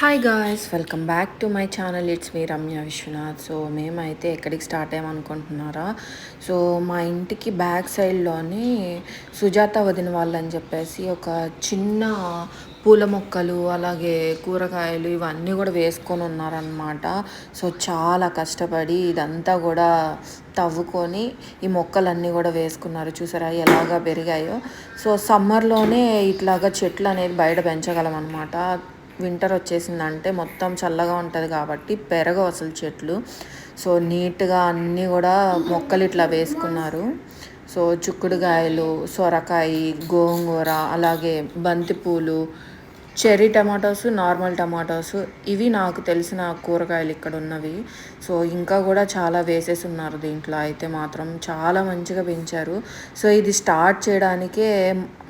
Hi guys welcome back to my channel it's me Ramya Viswanath so మేమైతే ఎక్కడికి start అయ్యామనుకుంటున్నారా so మా ఇంటికి back సైడ్లోనే Sujatha వదిన వాళ్ళని చెప్పేసి ఒక చిన్న పూల మొక్కలు అలాగే కూరగాయలు ఇవన్నీ కూడా వేసుకొని ఉన్నారనమాట సో చాలా కష్టపడి ఇదంతా కూడా తవ్వుకొని ఈ మొక్కలన్నీ కూడా వేసుకున్నారు. చూసారా ఎలాగా పెరిగాయో? సో సమ్మర్లోనే ఇట్లాగా చెట్లు అనేది బయట పెంచగలం అనమాట వింటర్ వచ్చేసిందంటే మొత్తం చల్లగా ఉంటుంది కాబట్టి పెరగవు అసలు చెట్లు. సో నీట్గా అన్నీ కూడా మొక్కలు ఇట్లా వేసుకున్నారు. సో చిక్కుడుకాయలు సొరకాయ గోంగూర అలాగే బంతిపూలు చెర్రీ టమాటోస్ నార్మల్ టమాటోస్ ఇవి నాకు తెలిసిన కూరగాయలు ఇక్కడ ఉన్నవి. సో ఇంకా కూడా చాలా వేసేసి ఉన్నారు దీంట్లో. అయితే మాత్రం చాలా మంచిగా పెంచారు. సో ఇది స్టార్ట్ చేయడానికే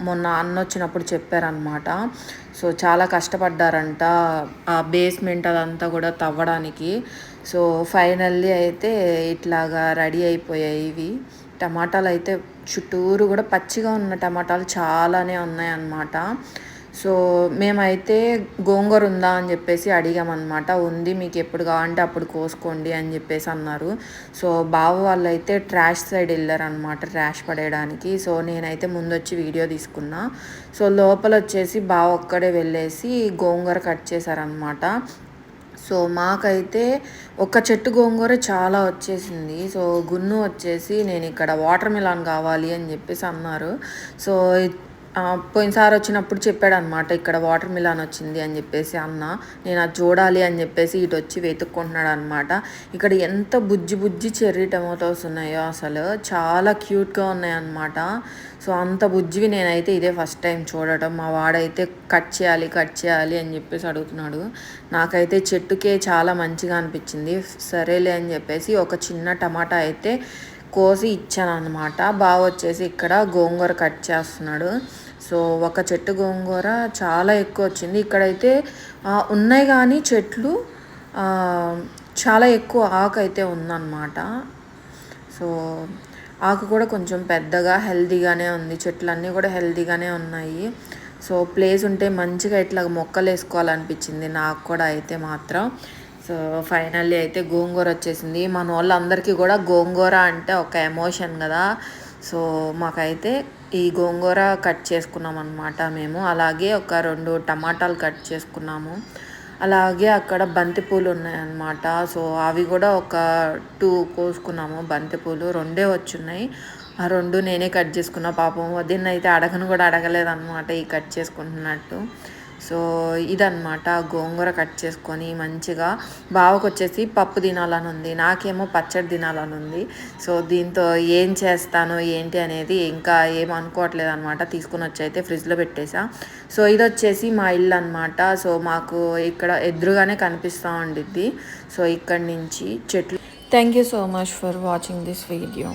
మొన్న అన్న వచ్చినప్పుడు చెప్పారనమాట సో చాలా కష్టపడ్డారంట ఆ బేస్మెంట్ అదంతా కూడా తవ్వడానికి. సో ఫైనల్లీ అయితే ఇట్లాగా రెడీ అయిపోయాయి ఇవి. టమాటాలు అయితే చుట్టూరు కూడా పచ్చిగా ఉన్న టమాటాలు చాలానే ఉన్నాయి అన్నమాట సో మేమైతే గోంగూర ఉందా అని చెప్పేసి అడిగామన్నమాట. ఉంది మీకు ఎప్పుడు కావాలంటే అప్పుడు కోసుకోండి అని చెప్పేసి అన్నారు. సో బావ వాళ్ళు అయితే ట్రాష్ సైడ్ వెళ్ళారనమాట ట్రాష్ పడేయడానికి. సో నేనైతే ముందు వచ్చి వీడియో తీసుకున్నా. సో లోపల వచ్చేసి బావ ఒక్కడే వెళ్ళేసి గోంగూర కట్ చేశారనమాట సో మాకైతే ఒక చెట్టు గోంగూర చాలా వచ్చేసింది. సో గున్ను వచ్చేసి నేను ఇక్కడ వాటర్ మిలాన్ కావాలి అని చెప్పేసి అన్నారు. సో పోయినసారి వచ్చినప్పుడు చెప్పాడు అనమాట ఇక్కడ వాటర్ మిలాన్ వచ్చింది అని చెప్పేసి అన్న నేను అది చూడాలి అని చెప్పేసి ఇటు వచ్చి వెతుక్కుంటున్నాడు అనమాట ఇక్కడ ఎంత బుజ్జి బుజ్జి చెర్రీ టమాటోస్ ఉన్నాయో అసలు చాలా క్యూట్గా ఉన్నాయన్నమాట. సో అంత బుజ్జివి నేనైతే ఇదే ఫస్ట్ టైం చూడటం. మా వాడైతే కట్ చేయాలి కట్ చేయాలి అని చెప్పేసి అడుగుతున్నాడు. నాకైతే చెట్టుకే చాలా మంచిగా అనిపించింది. సరేలే అని చెప్పేసి ఒక చిన్న టమాటా అయితే కోసి ఇచ్చాను అనమాట బాగా వచ్చేసి ఇక్కడ గోంగూర కట్ చేస్తున్నాడు. సో ఒక చెట్టు గోంగూర చాలా ఎక్కువ వచ్చింది. ఇక్కడైతే ఉన్నాయి కానీ చెట్లు చాలా ఎక్కువ ఆకు అయితే ఉందన్నమాట. సో ఆకు కూడా కొంచెం పెద్దగా హెల్దీగానే ఉంది. చెట్లన్నీ కూడా హెల్తీగానే ఉన్నాయి. సో ప్లేస్ ఉంటే మంచిగా ఇట్లా మొక్కలు వేసుకోవాలనిపించింది నాకు కూడా అయితే మాత్రం. సో ఫైనల్లీ అయితే గోంగూర వచ్చేసింది. మన వాళ్ళందరికీ కూడా గోంగూర అంటే ఒక ఎమోషన్ కదా. సో మాకైతే ఈ గోంగూర కట్ చేసుకున్నాం అనమాట మేము. అలాగే ఒక రెండు టమాటాలు కట్ చేసుకున్నాము. అలాగే అక్కడ బంతిపూలు ఉన్నాయన్నమాట సో అవి కూడా ఒక టూ కోసుకున్నాము బంతిపూలు. రెండే వచ్చున్నాయి. ఆ రెండు నేనే కట్ చేసుకున్నా. పాపం వదిన అయితే అడగను కూడా అడగలేదన్నమాట ఈ కట్ చేసుకుంటున్నట్టు. సో ఇదనమాట గోంగూర కట్ చేసుకొని మంచిగా బావకు వచ్చేసి పప్పు తినాలని ఉంది నాకేమో పచ్చడి తినాలని ఉంది సో దీంతో ఏం చేస్తాను ఏంటి అనేది ఇంకా ఏం అనుకోవట్లేదు అనమాట తీసుకుని వచ్చి అయితే ఫ్రిడ్జ్లో పెట్టేసా. సో ఇది వచ్చేసి మా ఇల్లు అనమాట సో మాకు ఇక్కడ ఎదురుగానే కనిపిస్తూ ఉండిద్ది. సో ఇక్కడి నుంచి చెట్లు. Thank you so much for watching this video